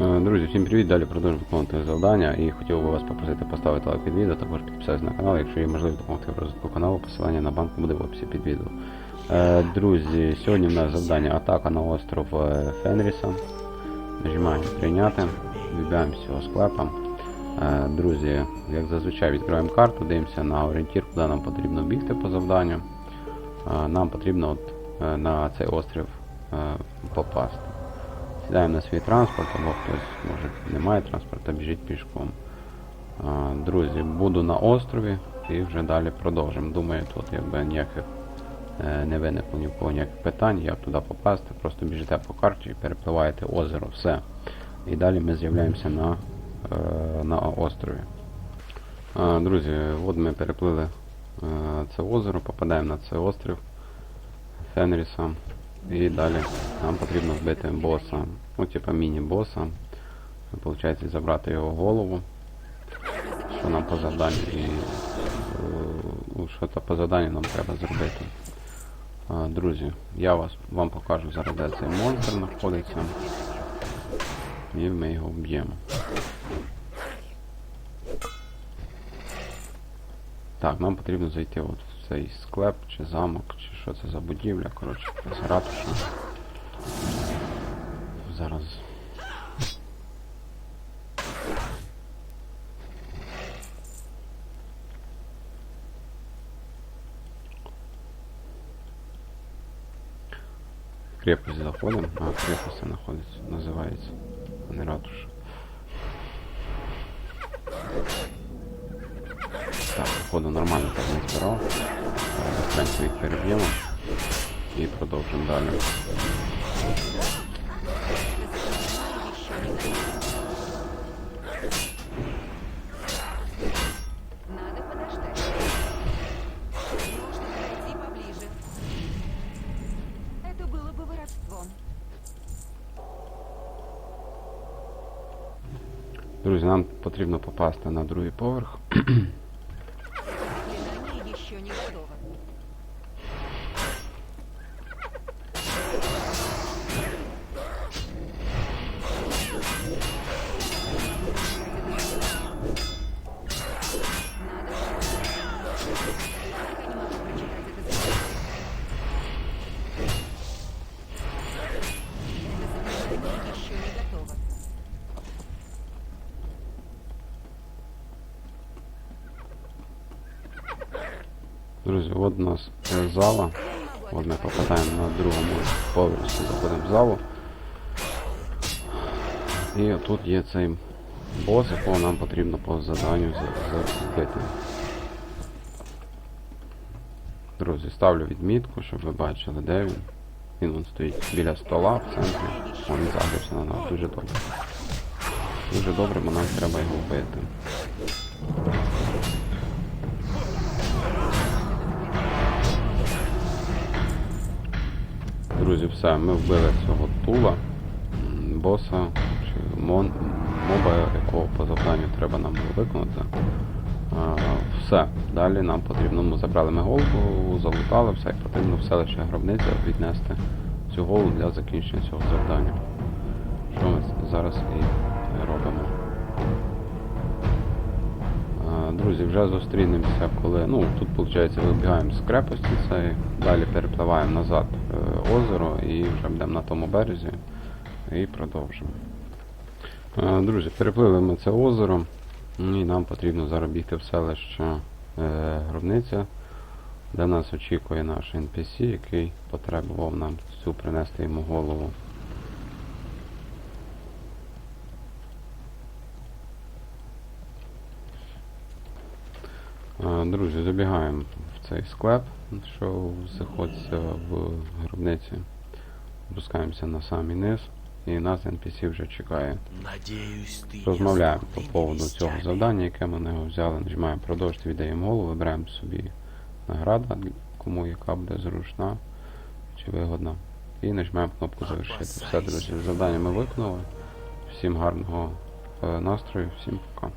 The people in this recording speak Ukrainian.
Е, Друзі, всім привіт! Далі продовжуємо виконувати завдання і хотів би вас попросити поставити лайк під відео, також підписатися на канал, якщо є можливість допомогти в розвитку каналу, посилання на банк буде в описі під відео. Е, Друзі, сьогодні в нас завдання атака на остров е, Фенріса. Нажимаємо прийняти, вибираємо з цього склепа. Друзі, як зазвичай відкриваємо карту, дивимося на орієнтір, куди нам потрібно бігти по завданню. Нам потрібно от, на цей острів попасти. Сідаємо на свій транспорт, або хтось може не має транспорту, біжить пішком. Друзі, буду на острові і вже далі продовжимо. Думаю, тут якби ніяких е, не виникло ні в ніяких питань, як туди попасти, просто біжите по карті і перепливаєте озеро, все. І далі ми з'являємося на, е, на острові. Друзі, от ми переплили е, це озеро, попадаємо на цей острів Фенріса. І далі нам потрібно вбити боса, ну типа міні-боса. Получається забрати його голову. Що нам по завданню і е, ну, що то по завданню нам треба зробити. Друзі, я вас вам покажу зараз, де цей монстр знаходиться. І ми його вб'ємо. Так, нам потрібно зайти от цей склеп чи замок, чи що це за будівля, коротше, якась ратуша. Зараз. Крепость заходимо. А, крепость знаходиться, називається. А не ратуша. походу нормально так не збирав. Е, В принципі, їх переб'ємо і продовжимо далі. Надо подождать. Нужно пройти поближе. Это было бы воровством. Друзі, нам потрібно попасти на другий поверх. Друзі, от у нас зала. От ми попадаємо на другому поверсі, заходимо в залу. І тут є цей бос, якого нам потрібно по заданню за- за- Друзі, ставлю відмітку, щоб ви бачили, де він. Він вон стоїть біля стола в центрі. О, він загрився на нас дуже добре. Дуже добре, бо нам треба його вбити. Друзі, все, ми вбили цього тула, боса чи мон, моба, якого по завданню треба нам було виконати. А, все, далі нам потрібно, ми забрали ми голову, залутали, все, і потрібно в селище гробниця віднести цю голову для закінчення цього завдання. Що ми зараз і робимо. Друзі, вже зустрінемося, коли. Ну, тут, виходить, вибігаємо з крепості цієї, далі перепливаємо назад е, озеро і вже будемо на тому березі і продовжимо. Е, Друзі, переплили це озеро, і нам потрібно зараз в селище е, Гробниця, де нас очікує наш NPC, який потребував нам цю принести йому голову. Е, Друзі, забігаємо в цей склеп, що знаходиться в гробниці. Опускаємося на самий низ, і нас NPC вже чекає. Розмовляємо по поводу цього завдання, яке ми його взяли. Нажимаємо продовжити, віддаємо голову, вибираємо собі награда, кому яка буде зручна чи вигодна. І нажимаємо кнопку завершити. Все, друзі, завдання ми виконали. Всім гарного е, настрою, всім пока.